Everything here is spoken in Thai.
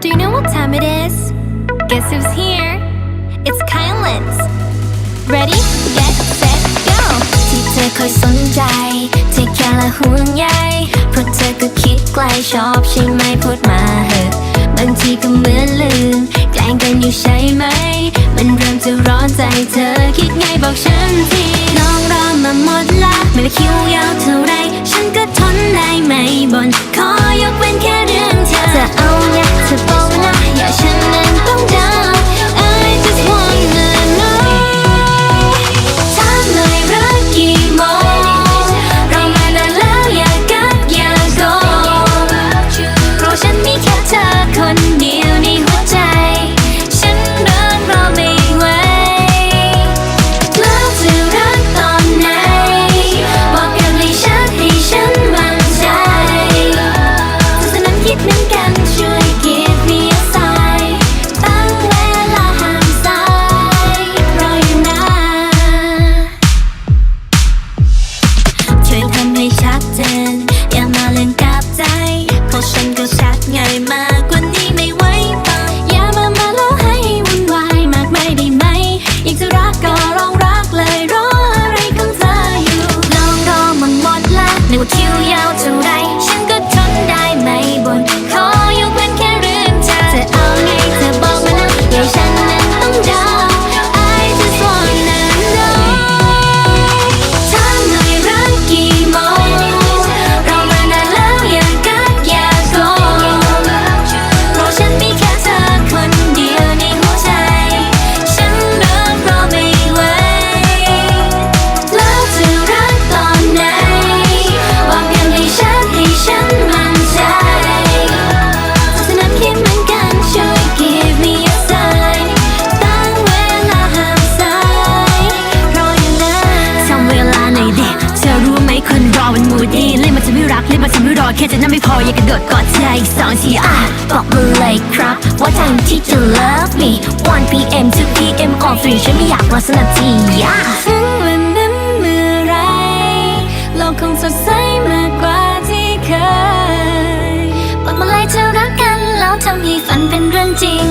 Do you know what time it is? Guess who's here? It's Kylan's. Ready? Get set go. ที่เธอคอยสนใจเธอแค่ละห่วงใยเพราะเธอก็คิดใกล้ชอบใช่ไหมพูดมาเหอะบางทีก็เหมือนลืมแกล้งกันอยู่ใช่ไหม มันเริ่มจะร้อนใจเธอคิดไงบอกฉันทีน้องรอมาหมดละไม่ได้คิด 我就要 แค่จะนั่งไม่พออยากกระโดดกอดใจสองทีอะบอกมาเลยครับ ว่าทางที่จะ love me 1 p.m. 2 p.m. all three ฉันไม่อยากรอสักนาทีอะถึงวันนั้นเมื่อไรโลกคงสดใสมากกว่าที่เคยบอกมาเลยเธอรักกันแล้วทำให้ฝันเป็นเรื่องจริง